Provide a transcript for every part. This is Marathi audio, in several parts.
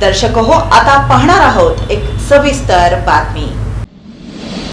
दर्शक हो आता पाहणार आहोत एक सविस्तर बातमी.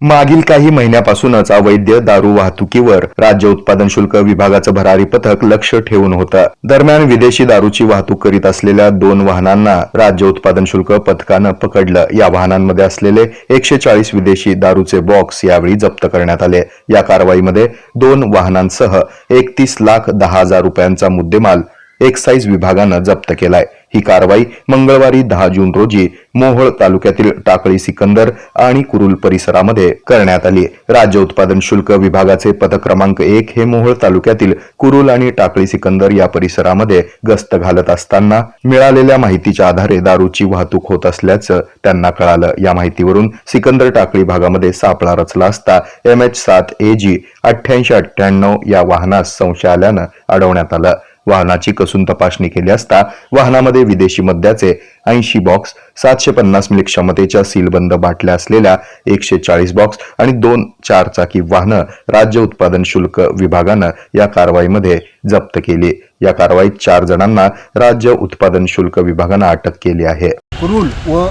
मागील काही महिन्यापासूनच अवैध दारू वाहतुकीवर राज्य उत्पादन शुल्क विभागाचं भरारी पथक लक्ष ठेवून होतं. दरम्यान विदेशी दारूची वाहतूक करीत असलेल्या दोन वाहनांना राज्य उत्पादन शुल्क पथकानं पकडलं. या वाहनांमध्ये असलेले एकशे चाळीस विदेशी दारूचे बॉक्स यावेळी जप्त करण्यात आले. या कारवाईमध्ये दोन वाहनांसह एकतीस लाख दहा हजार रुपयांचा मुद्देमाल एक्साईज विभागानं जप्त केलाय. ही कारवाई मंगळवारी दहा जून रोजी मोहोळ तालुक्यातील टाकळी सिकंदर आणि कुरुल परिसरामध्ये करण्यात आली. राज्य उत्पादन शुल्क विभागाचे पथक क्रमांक एक हे मोहोळ तालुक्यातील कुरुल आणि टाकळी सिकंदर या परिसरामध्ये गस्त घालत असताना मिळालेल्या माहितीच्या आधारे दारूची वाहतूक होत असल्याचं त्यांना कळालं. या माहितीवरून सिकंदर टाकळी भागामध्ये सापळा रचला असता एम एच सात ए जी अठ्ठ्याऐंशी अठ्ठ्याण्णव या वाहनास संशय आल्यानं अडवण्यात आलं. वाहनाची कसून तपासणी केली असता वाहनामध्ये विदेशी मद्याचे ऐंशी बॉक्स सातशे पन्नास मिली क्षमतेच्या सीलबंद बाटल्या असलेल्या एकशे चाळीस बॉक्स आणि दोन चारचाकी वाहनं राज्य उत्पादन शुल्क विभागानं या कारवाईमध्ये जप्त केली. या कारवाईत चार जणांना राज्य उत्पादन शुल्क विभागानं अटक केली आहे. कुरुल व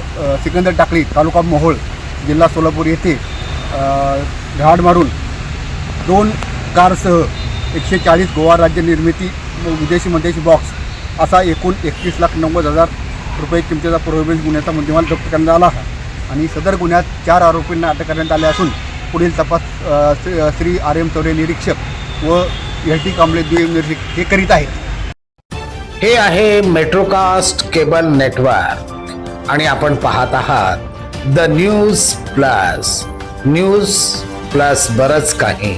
सिकंदर टाकळी तालुका मोहोळ जिल्हा सोलापूर येथे अ, मारून दोन कारसह एकशे चाळीस गोवा राज्य निर्मिती विदेशी मद्याची बॉक्स असा एकूण एकतीस लाख नव्वद हजार रुपये किमतीचा प्रोहिबिट गुन्ह्याचा मुद्देमाल जप्त करण्यात आला आणि सदर गुन्ह्यात चार आरोपींना अटक करण्यात आले असून पुढील तपास श्री- श्री आर एम चौरे निरीक्षक व एस डी कांबळे द्वितीय निरीक्षक हे करीत आहेत. हे आहे मेट्रोकास्ट केबल नेटवर्क आणि आपण पाहत आहात the news plus news plus बरंच काही.